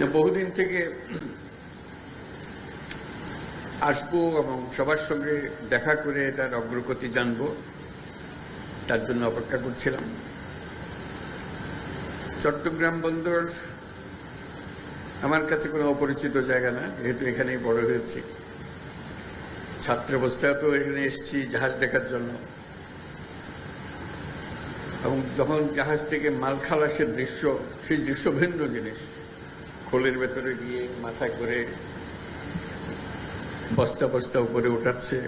বহুদিন থেকে আসব এবং সবার সঙ্গে দেখা করে এটার অগ্রগতি জানব, তার জন্য অপেক্ষা করছিলাম। চট্টগ্রাম বন্দর আমার কাছে কোনো অপরিচিত জায়গা না, যেহেতু এখানেই বড় হয়েছি। ছাত্রাবস্থায় তো এখানে এসেছি জাহাজ দেখার জন্য। এবং যখন জাহাজ থেকে মাল খালাসের দৃশ্য, সেই দৃশ্য ভিন্ন জিনিস। খোলের ভেতরে গিয়ে মাথায় করে বস্তা বস্তা উপরে উঠাচ্ছে।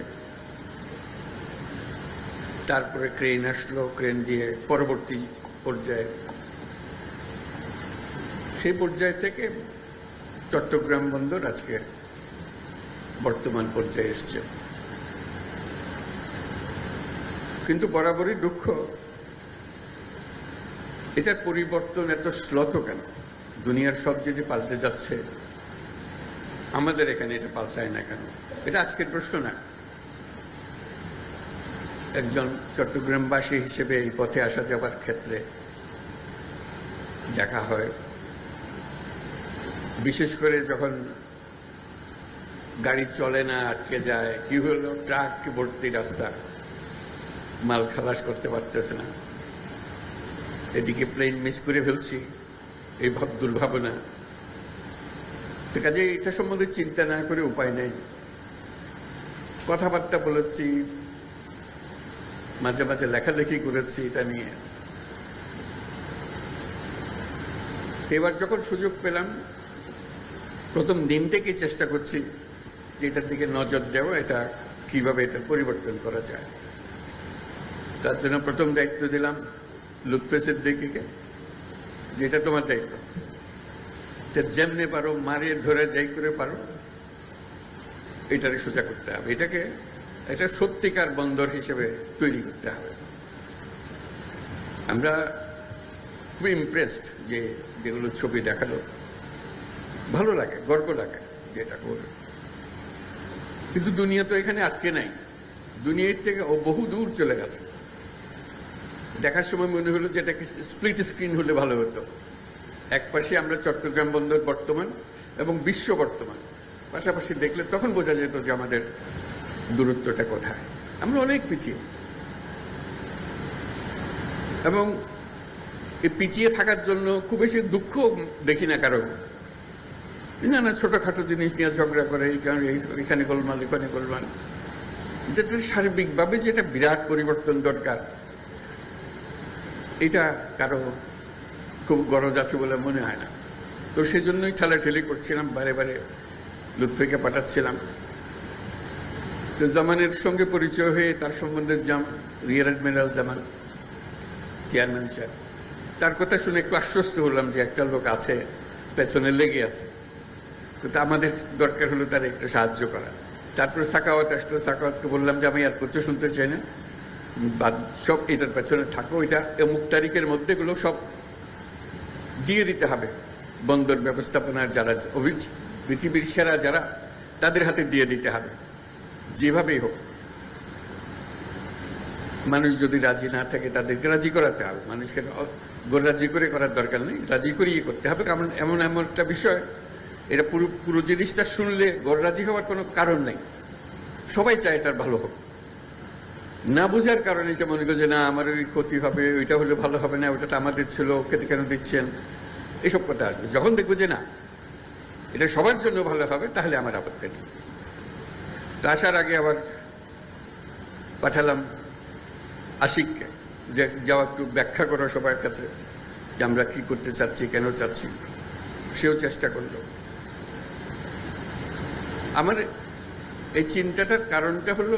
তারপরে ক্রেন আসলো, ক্রেন দিয়ে পরবর্তী পর্যায়ে। সেই পর্যায় থেকে চট্টগ্রাম বন্দর আজকে বর্তমান পর্যায়ে এসছে। কিন্তু বরাবরই দুঃখ, এটার পরিবর্তন এত শ্লথ কেন? দুনিয়ার সব যদি পাল্টে যাচ্ছে, আমাদের এখানে এটা পাল্টায় না কেন? এটা আজকের প্রশ্ন না। একজন চট্টগ্রামবাসী হিসেবে এই পথে আসা যাওয়ার ক্ষেত্রে দেখা হয়। বিশেষ করে যখন গাড়ি চলে না, আটকে যায়, কি হলো? ট্রাক ভর্তি রাস্তা, মাল খালাস করতে পারতেছে না। এদিকে প্লেন মিস করে ফেলছি। এই ভাব দুর্ভাবনা। তো কাজে এটা সম্বন্ধে চিন্তা না করে উপায় নেই। কথাবার্তা বলেছি, মাঝে মাঝে লেখালেখি করেছি এটা নিয়ে। এবার যখন সুযোগ পেলাম, প্রথম দিন থেকে চেষ্টা করছি যে এটার দিকে নজর দেওয়া, এটা কীভাবে এটার পরিবর্তন করা যায়। তার জন্য প্রথম দায়িত্ব দিলাম লুৎফেসের দিকে যেটা তোমার দায়িত্ব যেমনে পারো, মারে ধরে যাই করে পারো। এটারে সোজা করতে হবে। এটাকে এটা সত্যিকার বন্দর হিসেবে তৈরি করতে হবে। আমরা খুব ইমপ্রেসড যে যেগুলো ছবি দেখাল। ভালো লাগে, গর্ব লাগে যে এটা করবে কিন্তু দুনিয়া তো এখানে আটকে নাই। দুনিয়ার থেকে বহু দূর চলে গেছে। দেখার সময় মনে হলো যে এটাকে স্প্লিট স্ক্রিন হলে ভালো হতো। এক পাশে আমরা চট্টগ্রাম বন্দর বর্তমান এবং বিশ্ব বর্তমান। পাশাপাশি দেখলে তখন বোঝা যেত যে আমাদের দূরত্বটা কোথায়। আমরা অনেক পিছিয়ে। এবং এই পিছিয়ে থাকার জন্য খুব বেশি দুঃখ দেখি না কারও। না না, ছোটোখাটো জিনিস নিয়ে ঝগড়া করে, এই কারণে এখানে গোলমাল এখানে গোলমাল। যেটা সার্বিকভাবে যেটা বিরাট পরিবর্তন দরকার। এটা কারও খুব গরজ আছে বলে মনে হয় না। তো সেই জন্যই ঠেলাঠেলি করছিলাম, বারে বারে লুৎফিকে পাঠাচ্ছিলাম। তো জামানের সঙ্গে পরিচয় হয়ে তার সম্বন্ধে জাম, rear admiral Zaman chairman sir তার কথা শুনে একটু আশ্বস্ত হলাম যে একটা লোক আছে, পেছনে লেগে আছে। তো তা আমাদের দরকার হলো তার একটু সাহায্য করা তারপরে সাকাওয়াত আসলো, সাকাওয়াতকে বললাম যে আমি আর কিছু শুনতে চাই না। বাদ সব এটার পেছনে থাকো, এটা অমুক তারিখের মধ্যে এগুলো সব দিয়ে দিতে হবে। বন্দর ব্যবস্থাপনার যারা অভিজ, পৃথিবীর সেরা যারা, তাদের হাতে দিয়ে দিতে হবে, যেভাবেই হোক। মানুষ যদি রাজি না থাকে, তাদেরকে রাজি করাতে হবে। মানুষকে রাজি করে করার দরকার নেই, রাজি করিয়ে করতে হবে। কারণ এমন এমন একটা বিষয়, এটা পুরো পুরো জিনিসটা শুনলে রাজি হওয়ার কোনো কারণ নেই। সবাই চায় এটার ভালো হোক। না বোঝার কারণে যে মনে করছে না, আমার ওই ক্ষতি হবে, ওইটা হলে ভালো হবে না ওটা তো আমাদের ছিল, ওকে কেন দিচ্ছেন? এসব কথা আসবে। যখন দেখব যে না, এটা সবার জন্য ভালো হবে, তাহলে আমার আপত্তি নেই। তো আসার আগে আবার পাঠালাম আশিককে যে যাওয়া একটু ব্যাখ্যা করো সবার কাছে যে আমরা কি করতে চাচ্ছি, কেন চাচ্ছি। সেও চেষ্টা করল। আমার এই চিন্তাটার কারণটা হলো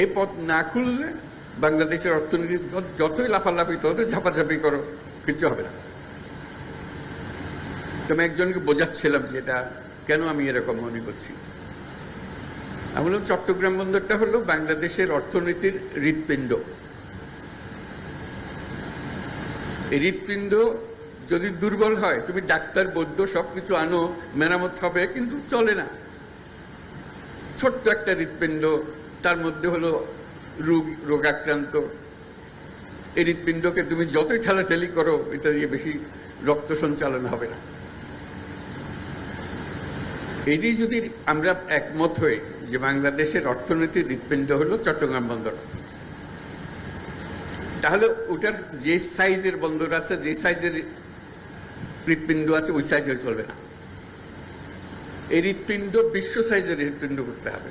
এই পথ না খুললে বাংলাদেশের অর্থনীতি যতই লাফালাফি, ততই ঝাপাঝাপি করো, কিছু হবে না। তো আমি একজনকে বোঝাচ্ছিলাম যে এটা কেন আমি এরকম মনে করছি। আমি বললাম, চট্টগ্রাম বন্দরটা হলো বাংলাদেশের অর্থনীতির হৃৎপিণ্ড। এই হৃৎপিণ্ড যদি দুর্বল হয়, তুমি ডাক্তার, বৈদ্য সবকিছু আনো, মেরামত হবে, কিন্তু চলে না। ছোট্ট একটা হৃৎপিণ্ড তার মধ্যে হলো রোগ, রোগাক্রান্ত। হৃৎপিণ্ডকে তুমি যতই ঠেলাঠেলি করো, এটা দিয়ে বেশি রক্ত সঞ্চালন হবে না। এটি যদি আমরা একমত হই যে বাংলাদেশের অর্থনীতির হৃৎপিণ্ড হলো চট্টগ্রাম বন্দর, তাহলে ওটার যে সাইজের বন্দর আছে, যে সাইজের হৃৎপিণ্ড আছে, ওই সাইজে চলবে না। এই হৃৎপিণ্ড বিশ্ব সাইজের হৃৎপিণ্ড করতে হবে।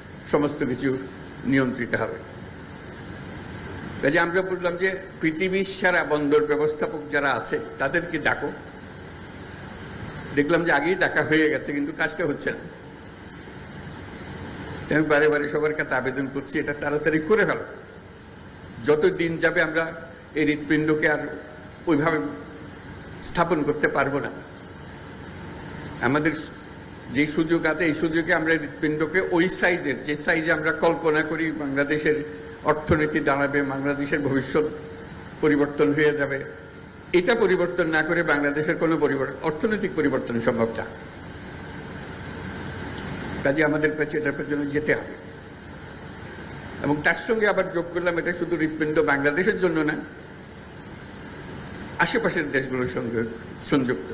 সমস্ত কিছু নিয়ন্ত্রিত হবে। কাজে আমরা বললাম যে, পৃথিবীর সারা বন্দর ব্যবস্থাপক যারা আছে, তাদেরকে ডাকো। দেখলাম যে আগেই ডাকা হয়ে গেছে, কিন্তু কাজটা হচ্ছে না। আমি বারে বারে সবার কাছে আবেদন করছি, এটা তাড়াতাড়ি করে ফেলো। যত দিন যাবে আমরা এই হৃৎপিণ্ডকে আর ওইভাবে স্থাপন করতে পারব না। আমাদের যে সুযোগ আছে, এই সুযোগে আমরা হৃৎপিণ্ডকে ওই সাইজের, যে সাইজে আমরা কল্পনা করি বাংলাদেশের অর্থনীতি দাঁড়াবে, বাংলাদেশের ভবিষ্যৎ পরিবর্তন হয়ে যাবে। এটা পরিবর্তন না করে বাংলাদেশের কোনো পরিবর্তন, অর্থনৈতিক পরিবর্তন সম্ভব না। কাজে আমাদের কাছে এটার পেছনে যেতে হবে। এবং তার সঙ্গে আবার যোগ করলাম, এটা শুধু হৃৎপিণ্ড বাংলাদেশের জন্য না, আশেপাশের দেশগুলোর সঙ্গে সংযুক্ত।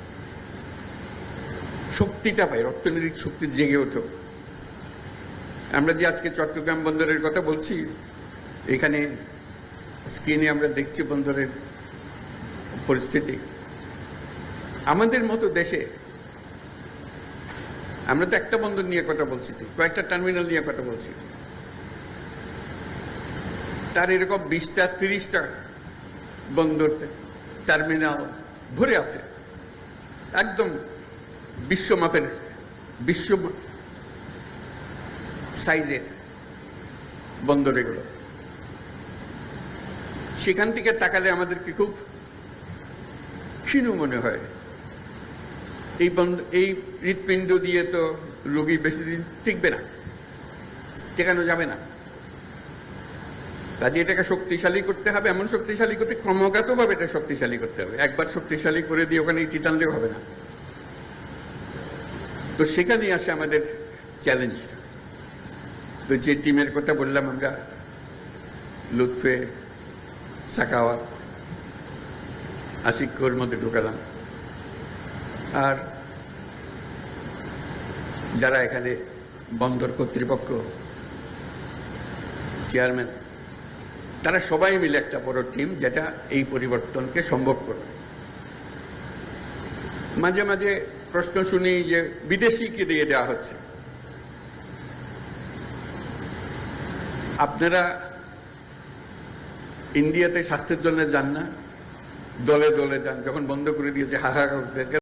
শক্তিটা পাই, অর্থনৈতিক শক্তি জেগে ওঠো। আমরা যে আজকে চট্টগ্রাম বন্দরের কথা বলছি, এখানে স্ক্রিনে আমরা দেখছি বন্দরের পরিস্থিতি। আমাদের মতো দেশে আমরা তো একটা বন্দর নিয়ে কথা বলছি, কয়েকটা টার্মিনাল নিয়ে কথা বলছি। তার এরকম বিশটা, তিরিশটা বন্দর, টার্মিনাল ভরে আছে। একদম বিশ্বমাপের, বিশ্ব সাইজের বন্দর এগুলো। সেখান থেকে তাকালে আমাদেরকে খুব ক্ষীণ মনে হয়। এই বন্ধ, এই হৃৎপিণ্ড দিয়ে তো রোগী বেশি দিন টিকবে না, টেকানো যাবে না। কাজে এটাকে শক্তিশালী করতে হবে, এমন শক্তিশালী করতে, ক্রমাগতভাবে এটা শক্তিশালী করতে হবে। একবার শক্তিশালী করে দিয়ে ওখানে ইটি টানলেও হবে না। তো সেখানেই আসে আমাদের চ্যালেঞ্জটা তো যে টিমের কথা বললাম আমরা, লুৎফে সাকাওয়াত আশিকর মধ্যে ঢুকালাম। আর যারা এখানে বন্দর কর্তৃপক্ষ চেয়ারম্যান তারা সবাই মিলে একটা বড় টিম যেটা এই পরিবর্তনকে সম্ভব করবে। মাঝে মাঝে প্রশ্ন শুনি যে বিদেশিকে দিয়ে দেওয়া হচ্ছে? আপনারা ইন্ডিয়াতে স্বাস্থ্যের জন্য যান না, দলে দলে যান, যখন বন্ধ করে দিয়েছে হাহাকার